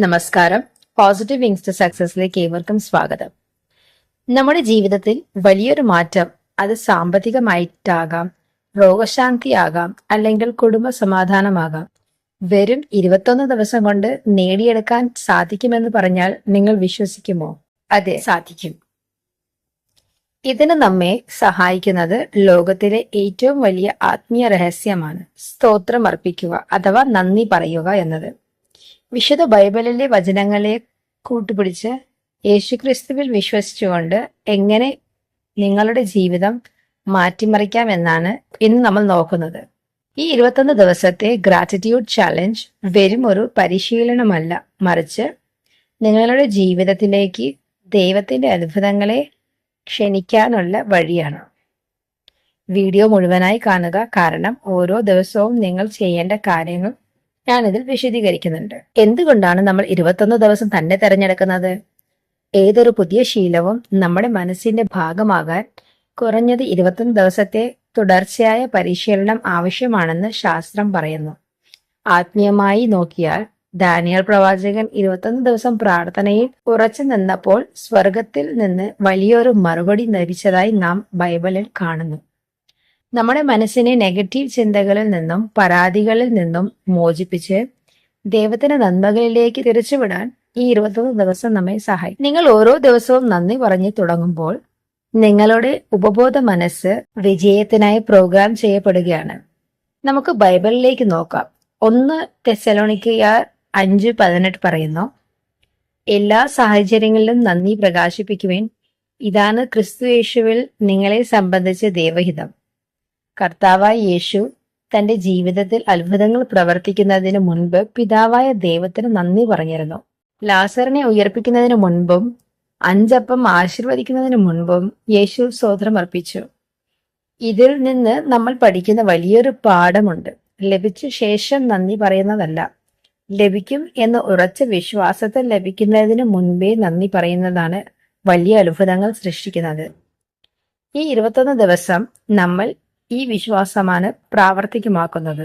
നമസ്കാരം. Positive wings to സക്സസിലേക്ക് ഏവർക്കും സ്വാഗതം. നമ്മുടെ ജീവിതത്തിൽ വലിയൊരു മാറ്റം അത് സാമ്പത്തികമായിട്ടാകാം രോഗശാന്തിയാകാം അല്ലെങ്കിൽ കുടുംബ സമാധാനമാകാം വെറും ഇരുപത്തൊന്ന് ദിവസം കൊണ്ട് നേടിയെടുക്കാൻ സാധിക്കുമെന്ന് പറഞ്ഞാൽ നിങ്ങൾ വിശ്വസിക്കുമോ? അതെ സാധിക്കും. ഇതിന് നമ്മെ സഹായിക്കുന്നത് ലോകത്തിലെ ഏറ്റവും വലിയ ആത്മീയ രഹസ്യമാണ്. സ്തോത്രം അർപ്പിക്കുക അഥവാ നന്ദി പറയുക എന്നത്. വിശുദ്ധ ബൈബിളിലെ വചനങ്ങളെ കൂട്ടുപിടിച്ച് യേശുക്രിസ്തുവിൽ വിശ്വസിച്ചുകൊണ്ട് എങ്ങനെ നിങ്ങളുടെ ജീവിതം മാറ്റിമറിക്കാം എന്നാണ് ഇന്ന് നമ്മൾ നോക്കുന്നത്. ഈ ഇരുപത്തൊന്ന് ദിവസത്തെ ഗ്രാറ്റിറ്റ്യൂഡ് ചാലഞ്ച് വെറും ഒരു പരിശീലനമല്ല. മറിച്ച് നിങ്ങളുടെ ജീവിതത്തിലേക്ക് ദൈവത്തിന്റെ അത്ഭുതങ്ങളെ ക്ഷണിക്കാനുള്ള വഴിയാണ്. വീഡിയോ മുഴുവനായി കാണുക. കാരണം ഓരോ ദിവസവും നിങ്ങൾ ചെയ്യേണ്ട കാര്യങ്ങൾ ഞാനിതിൽ വിശദീകരിക്കുന്നുണ്ട്. എന്തുകൊണ്ടാണ് നമ്മൾ ഇരുപത്തൊന്ന് ദിവസം തന്നെ തിരഞ്ഞെടുക്കുന്നത്? ഏതൊരു പുതിയ ശീലവും നമ്മുടെ മനസ്സിന്റെ ഭാഗമാകാൻ കുറഞ്ഞത് ഇരുപത്തൊന്ന് ദിവസത്തെ തുടർച്ചയായ പരിശീലനം ആവശ്യമാണെന്ന് ശാസ്ത്രം പറയുന്നു. ആത്മീയമായി നോക്കിയാൽ ദാനിയൽ പ്രവാചകൻ ഇരുപത്തൊന്ന് ദിവസം പ്രാർത്ഥനയിൽ ഉറച്ചു നിന്നപ്പോൾ സ്വർഗത്തിൽ നിന്ന് വലിയൊരു മറുപടി ലഭിച്ചതായി നാം ബൈബിളിൽ കാണുന്നു. നമ്മുടെ മനസ്സിനെ നെഗറ്റീവ് ചിന്തകളിൽ നിന്നും പരാതികളിൽ നിന്നും മോചിപ്പിച്ച് ദൈവത്തിന്റെ നന്മകളിലേക്ക് തിരിച്ചുവിടാൻ ഈ ഇരുപത്തൊന്ന് ദിവസം നമ്മെ സഹായിക്കും. നിങ്ങൾ ഓരോ ദിവസവും നന്ദി പറഞ്ഞു തുടങ്ങുമ്പോൾ നിങ്ങളുടെ ഉപബോധ മനസ്സ് വിജയത്തിനായി പ്രോഗ്രാം ചെയ്യപ്പെടുകയാണ്. നമുക്ക് ബൈബിളിലേക്ക് നോക്കാം. ഒന്ന് തെസലോണിക്കയാർ അഞ്ച് പതിനെട്ട് പറയുന്നു എല്ലാ സാഹചര്യങ്ങളിലും നന്ദി പ്രകാശിപ്പിക്കുവാൻ. ഇതാണ് ക്രിസ്തു യേശുവിൽ നിങ്ങളെ സംബന്ധിച്ച ദൈവഹിതം. കർത്താവായ യേശു തന്റെ ജീവിതത്തിൽ അത്ഭുതങ്ങൾ പ്രവർത്തിക്കുന്നതിന് മുൻപ് പിതാവായ ദൈവത്തിന് നന്ദി പറഞ്ഞിരുന്നു. ലാസറിനെ ഉയർപ്പിക്കുന്നതിന് മുൻപും അഞ്ചപ്പം ആശീർവദിക്കുന്നതിന് മുൻപും യേശു സ്വോത്രം അർപ്പിച്ചു ഇതിൽ നിന്ന് നമ്മൾ പഠിക്കുന്ന വലിയൊരു പാഠമുണ്ട്. ലഭിച്ച ശേഷം നന്ദി പറയുന്നതല്ല. ലഭിക്കും എന്ന ഉറച്ച വിശ്വാസത്തിൽ ലഭിക്കുന്നതിന് മുൻപേ നന്ദി പറയുന്നതാണ് വലിയ അത്ഭുതങ്ങൾ സൃഷ്ടിക്കുന്നത്. ഈ ഇരുപത്തൊന്ന് ദിവസം നമ്മൾ ഈ വിശ്വാസമാണ് പ്രാവർത്തികമാക്കുന്നത്.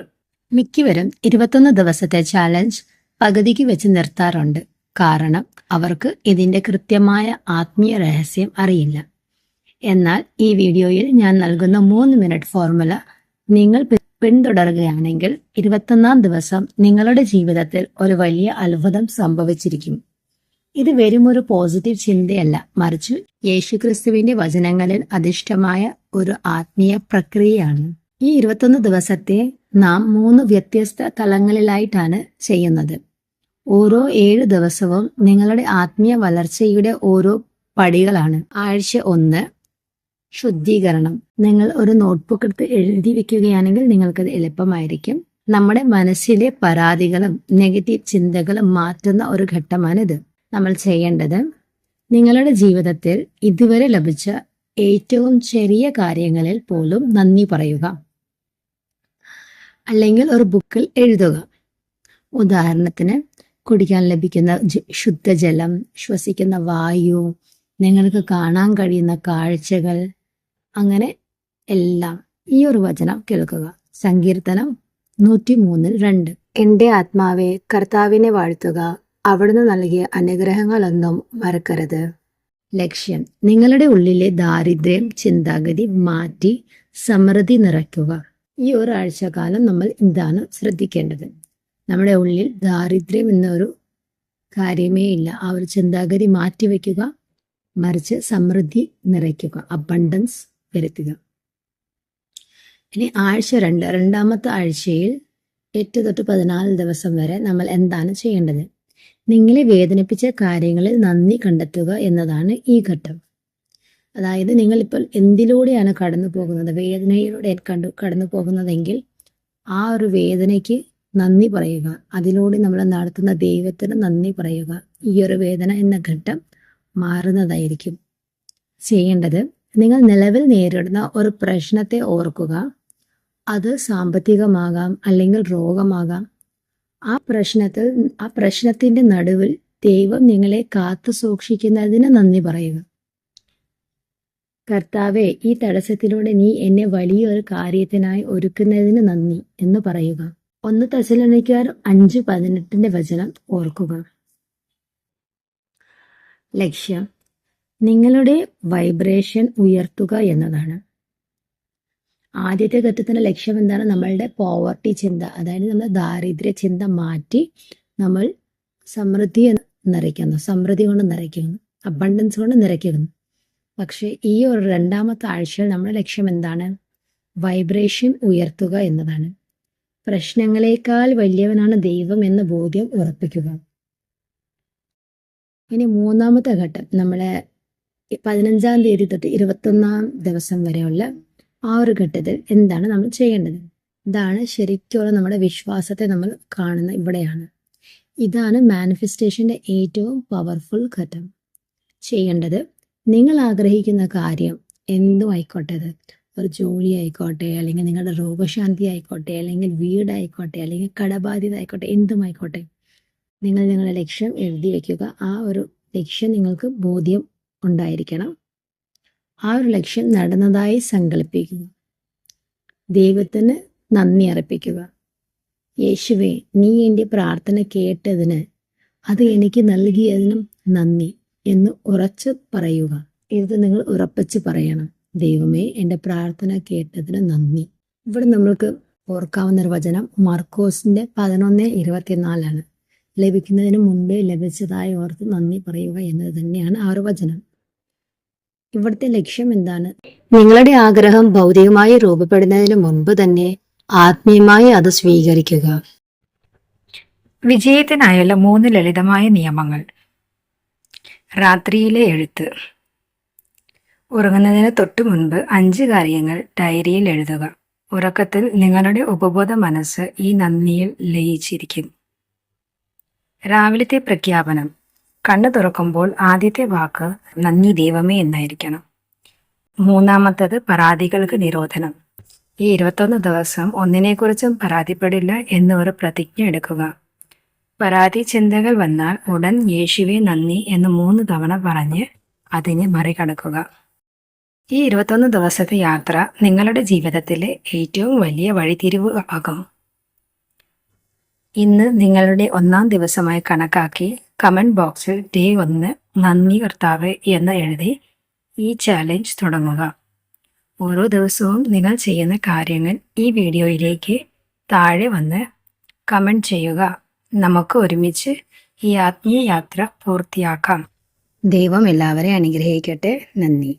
മിക്കവരും ഇരുപത്തൊന്ന് ദിവസത്തെ ചാലഞ്ച് പകുതിക്ക് വെച്ച് നിർത്താറുണ്ട്. കാരണം അവർക്ക് ഇതിന്റെ കൃത്യമായ ആത്മീയ രഹസ്യം അറിയില്ല. എന്നാൽ ഈ വീഡിയോയിൽ ഞാൻ നൽകുന്ന മൂന്ന് മിനിറ്റ് ഫോർമുല നിങ്ങൾ പിന്തുടരുകയാണെങ്കിൽ ഇരുപത്തൊന്നാം ദിവസം നിങ്ങളുടെ ജീവിതത്തിൽ ഒരു വലിയ അത്ഭുതം സംഭവിച്ചിരിക്കും. ഇത് വെറും ഒരു പോസിറ്റീവ് ചിന്തയല്ല. മറിച്ച് യേശുക്രിസ്തുവിന്റെ വചനങ്ങളിൽ അധിഷ്ഠമായ ഒരു ആത്മീയ പ്രക്രിയയാണ്. ഈ ഇരുപത്തൊന്ന് ദിവസത്തെ നാം മൂന്ന് വ്യത്യസ്ത തലങ്ങളിലായിട്ടാണ് ചെയ്യുന്നത്. ഓരോ ഏഴ് ദിവസവും നിങ്ങളുടെ ആത്മീയ വളർച്ചയുടെ ഓരോ പടികളാണ്. ആഴ്ച ഒന്ന് ശുദ്ധീകരണം. നിങ്ങൾ ഒരു നോട്ട്ബുക്ക് എടുത്ത് എഴുതി വെക്കുകയാണെങ്കിൽ നിങ്ങൾക്കത് എളുപ്പമായിരിക്കും. നമ്മുടെ മനസ്സിലെ പരാതികളും നെഗറ്റീവ് ചിന്തകളും മാറ്റുന്ന ഒരു ഘട്ടമാണിത്. നമ്മൾ ചെയ്യേണ്ടത് നിങ്ങളുടെ ജീവിതത്തിൽ ഇതുവരെ ലഭിച്ച ഏറ്റവും ചെറിയ കാര്യങ്ങളിൽ പോലും നന്ദി പറയുക. അല്ലെങ്കിൽ ഒരു ബുക്കിൽ എഴുതുക. ഉദാഹരണത്തിന് കുടിക്കാൻ ലഭിക്കുന്ന ശുദ്ധജലം ശ്വസിക്കുന്ന വായു നിങ്ങൾക്ക് കാണാൻ കഴിയുന്ന കാഴ്ചകൾ അങ്ങനെ എല്ലാം. ഈ ഒരു വചനം കേൾക്കുക. സങ്കീർത്തനം നൂറ്റി മൂന്നിൽ രണ്ട്. എന്റെ ആത്മാവെ കർത്താവിനെ വാഴ്ത്തുക. അവിടുന്ന് നൽകിയ അനുഗ്രഹങ്ങളൊന്നും മറക്കരുത്. ലക്ഷ്യം. നിങ്ങളുടെ ഉള്ളിലെ ദാരിദ്ര്യം ചിന്താഗതി മാറ്റി സമൃദ്ധി നിറയ്ക്കുക. ഈ ഒരാഴ്ച കാലം നമ്മൾ ഇതാണ് ശ്രദ്ധിക്കേണ്ടത്. നമ്മുടെ ഉള്ളിൽ ദാരിദ്ര്യം എന്നൊരു കാര്യമേ ഇല്ല. ആ ഒരു ചിന്താഗതി മാറ്റിവെക്കുക മറിച്ച് സമൃദ്ധി നിറയ്ക്കുക അബണ്ടൻസ് വരുത്തുക. ഇനി ആഴ്ച രണ്ട്. രണ്ടാമത്തെ ആഴ്ചയിൽ എട്ട് തൊട്ട് പതിനാല് ദിവസം വരെ നമ്മൾ എന്താണ് ചെയ്യേണ്ടത്? നിങ്ങളെ വേദനിപ്പിച്ച കാര്യങ്ങളിൽ നന്ദി കണ്ടെത്തുക എന്നതാണ് ഈ ഘട്ടം. അതായത് നിങ്ങൾ ഇപ്പോൾ എന്തിലൂടെയാണ് കടന്നു പോകുന്നത്? വേദനയിലൂടെ കണ്ടു കടന്നു പോകുന്നതെങ്കിൽ ആ ഒരു വേദനയ്ക്ക് നന്ദി പറയുക. അതിലൂടെ നമ്മൾ നടത്തുന്ന ദൈവത്തിന് നന്ദി പറയുക. ഈ ഒരു വേദന എന്ന ഘട്ടം മാറുന്നതായിരിക്കും. ചെയ്യേണ്ടത് നിങ്ങൾ നിലവിൽ നേരിടുന്ന ഒരു പ്രശ്നത്തെ ഓർക്കുക. അത് സാമ്പത്തികമാകാം അല്ലെങ്കിൽ രോഗമാകാം. ആ പ്രശ്നത്തിൽ ആ പ്രശ്നത്തിന്റെ നടുവിൽ ദൈവം നിങ്ങളെ കാത്തു സൂക്ഷിക്കുന്നതിന് നന്ദി പറയുക കർത്താവെ ഈ തടസ്സത്തിലൂടെ നീ എന്നെ വലിയൊരു കാര്യത്തിനായി ഒരുക്കുന്നതിന് നന്ദി എന്ന് പറയുക. ഒന്ന് തെസലോനിക്കാർ അഞ്ച് പതിനെട്ടിന്റെ വചനം ഓർക്കുക. ലക്ഷ്യം നിങ്ങളുടെ വൈബ്രേഷൻ ഉയർത്തുക എന്നതാണ്. ആദ്യത്തെ ഘട്ടത്തിന്റെ ലക്ഷ്യം എന്താണ്? നമ്മളുടെ പോവർട്ടി ചിന്ത. അതായത് നമ്മുടെ ദാരിദ്ര്യ ചിന്ത മാറ്റി നമ്മൾ സമൃദ്ധി നിറയ്ക്കുന്നു. സമൃദ്ധി കൊണ്ട് നിറയ്ക്കുന്നു. അബണ്ടൻസ് കൊണ്ട് നിറയ്ക്കുന്നു. പക്ഷേ ഈ ഒരു രണ്ടാമത്തെ ആഴ്ചയിൽ നമ്മുടെ ലക്ഷ്യം എന്താണ്? വൈബ്രേഷൻ ഉയർത്തുക എന്നതാണ്. പ്രശ്നങ്ങളെക്കാൾ വലിയവനാണ് ദൈവം എന്ന ബോധ്യം ഉറപ്പിക്കുക. ഇനി മൂന്നാമത്തെ ഘട്ടം. നമ്മളെ പതിനഞ്ചാം തീയതി തൊട്ട് ഇരുപത്തൊന്നാം ദിവസം വരെയുള്ള ആ ഒരു ഘട്ടത്തിൽ എന്താണ് നമ്മൾ ചെയ്യേണ്ടത്? ഇതാണ് ശരിക്കുള്ള നമ്മുടെ വിശ്വാസത്തെ നമ്മൾ കാണുന്ന ഇവിടെയാണ്. ഇതാണ് മാനിഫെസ്റ്റേഷന്റെ ഏറ്റവും പവർഫുൾ ഘട്ടം. ചെയ്യേണ്ടത് നിങ്ങൾ ആഗ്രഹിക്കുന്ന കാര്യം എന്തും ആയിക്കോട്ടെ അത് ഒരു ജോലി ആയിക്കോട്ടെ അല്ലെങ്കിൽ നിങ്ങളുടെ രോഗശാന്തി ആയിക്കോട്ടെ അല്ലെങ്കിൽ വീടായിക്കോട്ടെ അല്ലെങ്കിൽ കടബാധ്യത ആയിക്കോട്ടെ എന്തും ആയിക്കോട്ടെ നിങ്ങൾ നിങ്ങളുടെ ലക്ഷ്യം എഴുതി വയ്ക്കുക ആ ഒരു ലക്ഷ്യം നിങ്ങൾക്ക് ബോധ്യം ഉണ്ടായിരിക്കണം. ആ ഒരു ലക്ഷ്യം നടന്നതായി സങ്കല്പിക്കുക. ദൈവത്തിന് നന്ദി അർപ്പിക്കുക. യേശുവെ നീ എന്റെ പ്രാർത്ഥന കേട്ടതിന് അത് എനിക്ക് നൽകിയതിനും നന്ദി എന്ന് ഉറച്ച് പറയുക. ഇത് നിങ്ങൾ ഉറപ്പിച്ച് പറയണം. ദൈവമേ എന്റെ പ്രാർത്ഥന കേട്ടതിന് നന്ദി. ഇവിടെ നമ്മൾക്ക് ഓർക്കാവുന്ന ഒരു വചനം മാർക്കോസിന്റെ പതിനൊന്ന് ഇരുപത്തിനാലാണ്. ലഭിക്കുന്നതിന് മുമ്പേ ലഭിച്ചതായി ഓർത്ത് നന്ദി പറയുക എന്നത് തന്നെയാണ് ആ ഒരു വചനം. ഇവിടുത്തെ ലക്ഷ്യം എന്താണ്? നിങ്ങളുടെ ആഗ്രഹം ഭൗതികമായി രൂപപ്പെടുന്നതിന് മുൻപ് തന്നെ ആത്മീയമായി അത് സ്വീകരിക്കുക. വിജയത്തിനായുള്ള മൂന്ന് ലളിതമായ നിയമങ്ങൾ. രാത്രിയിലെ എഴുത്ത്. ഉറങ്ങുന്നതിന് തൊട്ടു മുൻപ് അഞ്ച് കാര്യങ്ങൾ ഡയറിയിൽ എഴുതുക. ഉറക്കത്തിൽ നിങ്ങളുടെ ഉപബോധ മനസ്സ് ഈ നന്ദിയിൽ ലയിച്ചിരിക്കും. രാവിലത്തെ പ്രഖ്യാപനം. കണ്ണു തുറക്കുമ്പോൾ ആദ്യത്തെ വാക്ക് നന്ദി ദൈവമേ എന്നായിരിക്കണം. മൂന്നാമത്തത് പരാതികൾക്ക് നിരോധനം ഈ ഇരുപത്തൊന്ന് ദിവസം ഒന്നിനെക്കുറിച്ചും പരാതിപ്പെടില്ല എന്ന് ഒരു പ്രതിജ്ഞ എടുക്കുക. പരാതി ചിന്തകൾ വന്നാൽ ഉടൻ യേശുവെ നന്ദി എന്ന് മൂന്ന് തവണ പറഞ്ഞ് അതിനെ മറികടക്കുക. ഈ ഇരുപത്തൊന്ന് ദിവസത്തെ യാത്ര നിങ്ങളുടെ ജീവിതത്തിലെ ഏറ്റവും വലിയ വഴിതിരിവ് ആകും. ഇന്ന് നിങ്ങളുടെ ഒന്നാം ദിവസമായി കണക്കാക്കി കമന്റ് ബോക്സിൽ ഡേ ഒന്ന് നന്ദി കർത്താവ് എന്ന് എഴുതി ഈ ചാലഞ്ച് തുടങ്ങുക. ഓരോ ദിവസവും നിങ്ങൾ ചെയ്യുന്ന കാര്യങ്ങൾ ഈ വീഡിയോയിലേക്ക് താഴെ വന്ന് കമന്റ് ചെയ്യുക. നമുക്ക് ഒരുമിച്ച് ഈ ആത്മീയ യാത്ര പൂർത്തിയാക്കാം. ദൈവം എല്ലാവരെയും അനുഗ്രഹിക്കട്ടെ. നന്ദി.